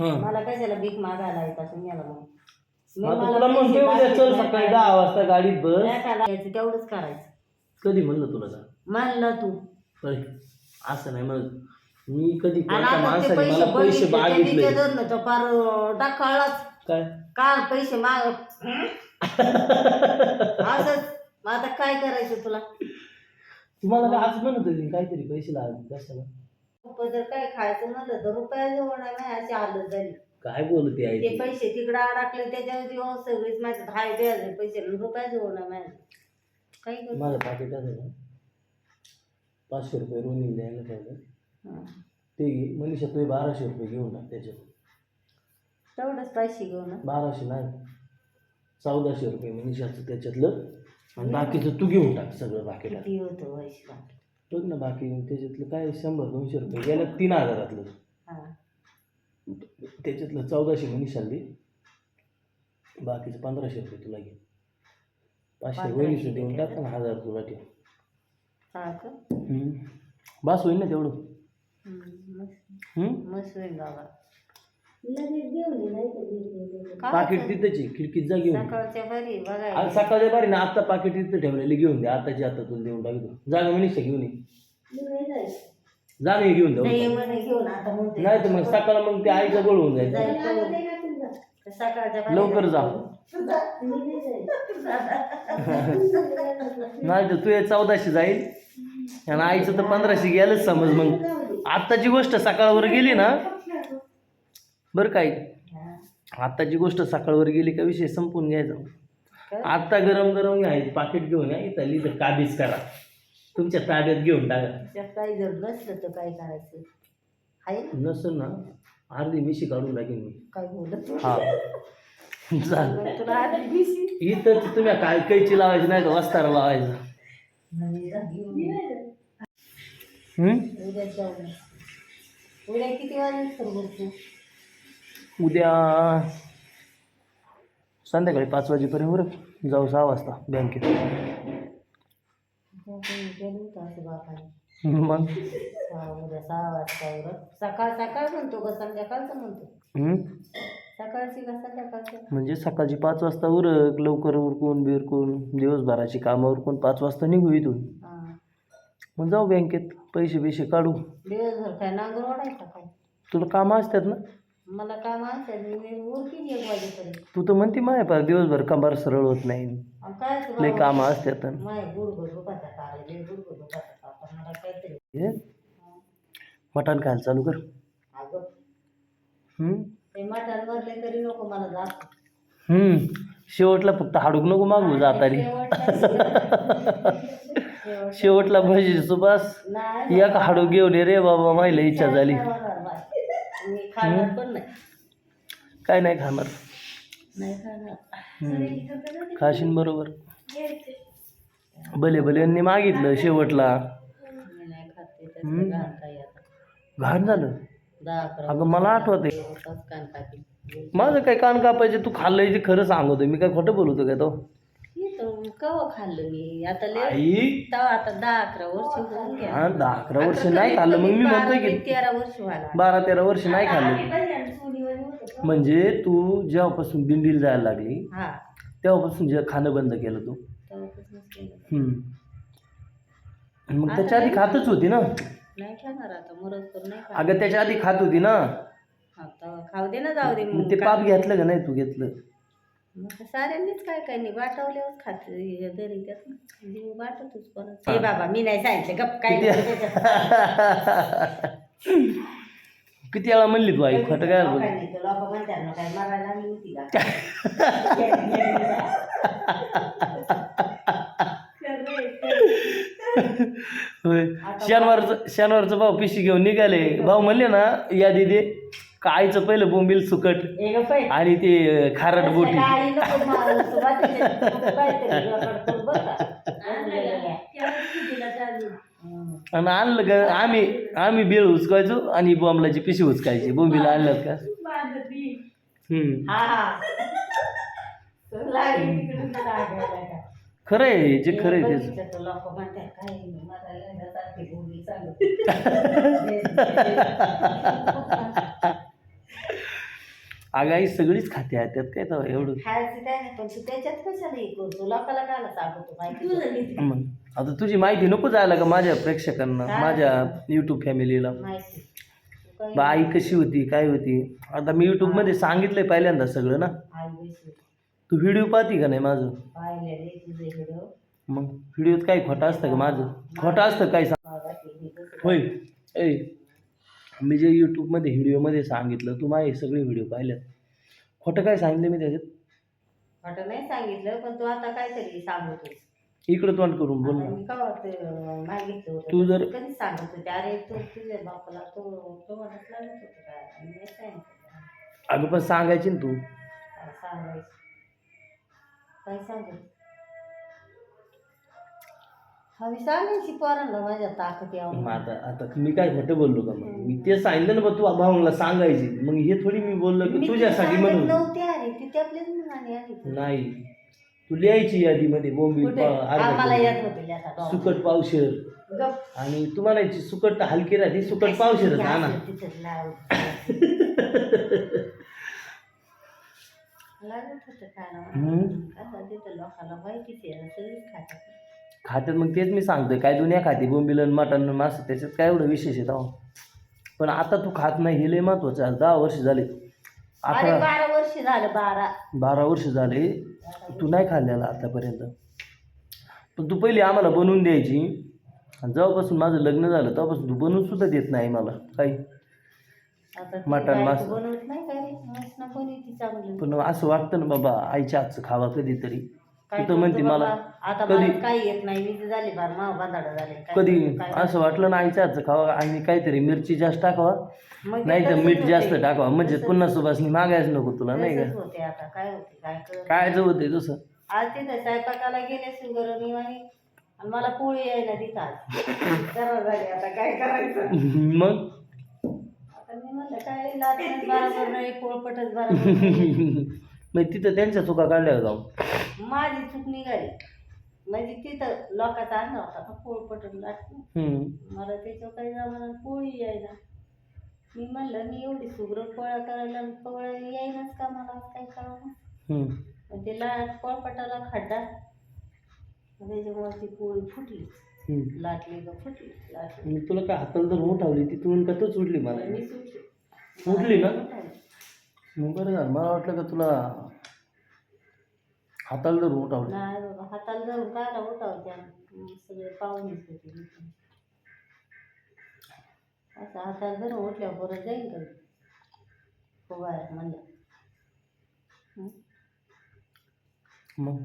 मला कशाला भीक मागायला येत असं मला मग? मी आता मला तुला म्हणतोय उद्या चल सकाळी. दहा वाजता गाडीत बस. तेवढंच करायचं. कधी म्हणलं तुला का म्हणलं तू. असं नाही मग मी कधी आणि कोणत्या आता ते माणसाने पैसे मला पैसे बघितले, त्यांनी मागितले? तर फार टाकाळाच काय? काल पैसे माग? असंच. मग आता काय करायचं तुला? तुम्हाला काय आज म्हणत होती काहीतरी पैसे लागले कशाला रुपये जर काय खायचं म्हणलं तर रुपया जवळ नाही अशी हालत झाली काय बोलते आई ते ती? पैसे तिकडे अडकले त्याच्यावर जेव्हा सगळीच माझ्या दहा द्यायचे पैसे आणि रुपया जवळ नाही. काय करू. माझं पाकिट आहे ना पाचशे रुपये रोनिंग द्यायला पाहिजे हं. ते घे मनीषा तुम्ही बाराशे रुपये घेऊन टाक त्याच्यात तेवढंच पैसे घेऊ ना बाराशे नाही चौदाशे रुपये मनीषाचं त्याच्यातलं आणि बाकीचं तू घेऊन टाक सगळं पाकिटात किती होतं पैसे? बघ ना बाकी त्याच्यातलं काय शंभर दोनशे रुपये. गेलं तीन हजारातलं. हा. त्याच्यातलं चौदाशे मनीषाला बाकीचं पंधराशे रुपये तुला घे. पाचशे वहिनीचं देऊन. टाक ना हजार तुला ठेव. हा का? हम्म. बस होईल ना तेवढं. मस्त. हम्म? मस्त होईल बाबा. पाकिट तिथंच आहे खिडकीत जा घेऊन. सकाळच्या बरी आज सकाळच्या बारी ना आता पाकिट तिथं ठेवलेले घेऊन दे आताची आता तुला देऊन टाकतो. जागा मनीषा घेऊन ये. जा मी घेऊन नाही देऊ म्हणे घेऊन आता म्हणते. नाही तर मग सकाळ मग ते आईचं गोळ होऊन जायचं. सकाळच्या बारी लवकर जा. नाही तर तू हे चौदाशे जाईल. आणि आईचं तर पंधराशे गेलंच समज मग. आत्ताची गोष्ट सकाळवर गेली ना बरं काय. आत्ताची गोष्ट सकाळवर गेली का विषय संपून घ्यायचा. आत्ता गरम गरम घ्यायचं पाकिट घेऊन या इथं लिहिलं काबीज करा. तुमच्या ताब्यात घेऊन टाका. काही जर नसलं तर काय करायचं? आहे ना? नसेल ना अर्धी मिशी काढून टाकेन मी. काय बोलत हा. चालेल. इथं तुम्ही काय कैची लावायची नाही तर वस्तारा लावायचं? उद्या किती वाजता उद्या संध्याकाळी पाच वाजेपर्यंत बरं. जाऊ सहा वाजता बँकेत. मग? उद्या सहा वाजता सकाळ सकाळ म्हणतो का? संध्याकाळचं म्हणतो. हम्म? सकाळची का संध्याकाळचं? म्हणजे सकाळची पाच वाजता उरक लवकर उरकून बिरकून दिवसभराची कामं उरकून पाच वाजता निघू इथून. मग जाऊ बँकेत पैसे बिशे काढू. दिवसभर काय नांगर ओढायचा काय? तुला कामं असतात ना? मला काम असेल मी उरकीन एक वाजेपर्यंत तू तर म्हणते माय पार दिवसभर कंबार सरळ होत नाही. आणि काय लय कामं असतात माय गुडघं दुखाचा तारे लय गुडघं दुखाचा ताप मला काहीतरी. हे? मटण खायला चालू कर. अगं हम्म? ते मटण भरले तरी नको मला हम्म. शेवटला फक्त हाडूक नको मागू जातानी. शेवटला भजी सुभाष नाही एक हाडू घेऊन ये रे बाबा माहिला इच्छा झाली. खाणार पण नाही. काय नाही खाणार. नाही खाणार. हम्म. खाशीन बरोबर. भले भले यांनी मागितलं शेवटला. मी नाही खात ते त्याचं घाण काही आता? घाण झालं. दहा अकरा अगं मला आठवते कान टाकील माझं काय कान कापायचे तू खाल्लंय ते खरं सांगतो मी काय खोटं बोलतो काय तो? तर कवा खाल्लं मी? आता लय आई. तेव्हा आता दहा अकरा वर्ष होऊन गेली. हा दहा अकरा वर्ष आता नाही कमीत खाल्लं मग कमी मी बारा म्हणतोय ते की तेरा वर्ष व्हायला बारा तेरा वर्ष नाही खाल्लं. म्हणजे तू जेव्हापासून दिंडीला जायला लागली हा. तेव्हापासून जे खाणं बंद केलं तू. तेव्हापासूनच केलं. हम्म. आणि मग त्याच्या आधी खातच होती ना? नाही खाणार आता मरत तर नाही खाणार. अगं त्याच्या आधी खात होती ना? आता खाऊ दे ना जाऊ दे मग मग. ते पाप घेतलं का नाही तू घेतलं? मग साऱ्यांनीच काय काय नाही वाटवल्यावर खात घरी त्यात जीव वाटतच कोणाचं हे. बाबा मी नाही सांगितलं गप काय किती- नाही त्याच्यात. किती वेळा म्हणली तू आई खोटं काय बोल काय नाही, ते लोकं म्हणतात ना, काय मरायला लागली होती का? होय. शनिवारचं शनिवारचं भाऊ पिशी घेऊन निघाले. भाऊ म्हणले ना या दिदी का आईचं पहिलं बोंबील सुकट. आणि ते खारट बोटी. आणि आणलं का? आम्ही आम्ही बेळ उचकायचो आणि बॉम्बलाची पिशी उचकायची बोंबीला आणलं का? खरं आहे जे खरं आहे. तेच बघितलं तर लोकं म्हणतात, काय नाही, मरायला लागल्यासारखी बोलली चालू. अगं आई सगळीच खाते आहे त्यात काय तर एवढं? खायचं काय नाही पण तू त्याच्यात कशाला हे करतो लोकाला कायला सांगतो माहिती मग आता तुझी माहिती नको जायला का माझ्या प्रेक्षकांना काय? माझ्या यूट्यूब फॅमिलीला माहिती काय बा आई कशी होती काय होती? आता मी यूट्यूबमध्ये सांगितलंय पहिल्यांदा सगळं ना. तू व्हिडिओ पाहती का नाही माझं? पाहिले रे तुझे व्हिडिओ मग व्हिडिओत काही खोटं असतं का माझं? खोटं असतं काय सांग होय. ए मी जे यूट्यूबमध्ये व्हिडिओमध्ये सांगितलं तू माझे सगळे व्हिडिओ पाहिल्यात खोटं काय सांगितलं मी त्याच्यात? वाटत नाही सांगितलं पण तू आता काहीतरी सांगतोस. इकडं तोंड करून बोल आता ना. मी मागितलं होतं तू जर- कधी सांगत होते? अरे तू तुझ्या बापाला तो तो म्हणत लागत होतं काय मी नाही सांगितलं. अगं पण सांगायची ना तू. काय सांगायचं. काय सांगायचं हा मी सांगायची पोरांना माझ्या ताकद यावं मग आता आता मी काय खोटं बोललो का मग मी ते सांगितलं ना बा तू भाऊला सांगायची मग हे थोडी मी बोललो मी की तुझ्यासाठी सांगत म्हणून नव्हते अरे ती त्यातलेच म्हणाली आली ती. नाही तू लिहायची यादीमध्ये बोंबील कुठे पा- अर्धा आम्हाला किलो. येत होते लेखा डॉक्टर. सुकट पावशेर गप. आणि तू म्हणायची सुकट हलकी राहते सुकट पावशेरच हा ना तिथं. लागत होतं खायला हम्म. आता तिथं लोकांना माहितीच आहे सगळीच खातात खात्यात मग तेच मी सांगतोय काय दुनिया खाते बोंबिलन मटण मास त्याच्यात काय एवढं विशेष आहे तेव्हा? पण आता तू खात नाही हे लय महत्वाचं आहे. दहा वर्ष झाले. अरे अकरा बारा वर्ष झालं बारा. बारा वर्ष झाले. तू नाही खाल्लेला आतापर्यंत. पण तू पहिली आम्हाला बनवून द्यायची. आणि जेव्हापासून माझं लग्न झालं तेव्हापासून तू बनवून सुद्धा देत नाही मला काही. आता ती मटण, बायको मांस. बनवत नाही काय? रे मस्त बनवती चांगलं. पण असं वाटतं ना बाबा आईच्या हातचं खावा कधीतरी. काय तू तर म्हणते मला बाबा? आता कधी- मला काही येत नाही मी झाली बार मा बांधाडा झाले काय कधी? काय असं वाटलं ना आईच्या हातचं खावा आणि काहीतरी मिरची जास्त टाकावा. मग ते नाही तर तसंच मीठ जास्त. टाकावा. म्हणजे तसंच- पुन्हा सुभाषनी मागायच नको तुला नाही तसंच का होते आता काय होते काय कर काय होते तसं? आज तिथं स्वयंपाकाला गेले सुगर मी आणि आणि मला पोळी यायला तिथं आज. झाली आता काय करायचं? मग? आता मी म्हणलं काय लाटणं बरोबर नाही पोळपटच बरोबर नाही. मग तिथं त्यांच्या चुका काढल्या जाऊ. माझी चूक निघाली. म्हणजे तिथं लोकांचा आणला होता का? पोळपट लाटणं हम्म. मला त्याच्यावर काही जमाना पोळी यायला. मी म्हणलं मी एवढी सुगरण पोळ्या करायला आणि पोळ्या यायलाच का मला? काय कळलं हम्म. ते लाट पोळपटाला खड्डा. त्याच्यामुळे ती पोळी फुटली. हम्म. लाटली का फुटली. लाटली तुला काय हाताला तर उठावली तिथून का तोच उडली मला? मी सुटली. उठली ना? मग बरं झालं. मला वाटलं का तुला हाताला तर उठावली नाही बाबा हाताला धरून कायला उठावत्या सगळे पाहुणेच होते तिथे. असं हाताला धरून उठल्या बरं जाईल का हो बाहेर म्हणलं मग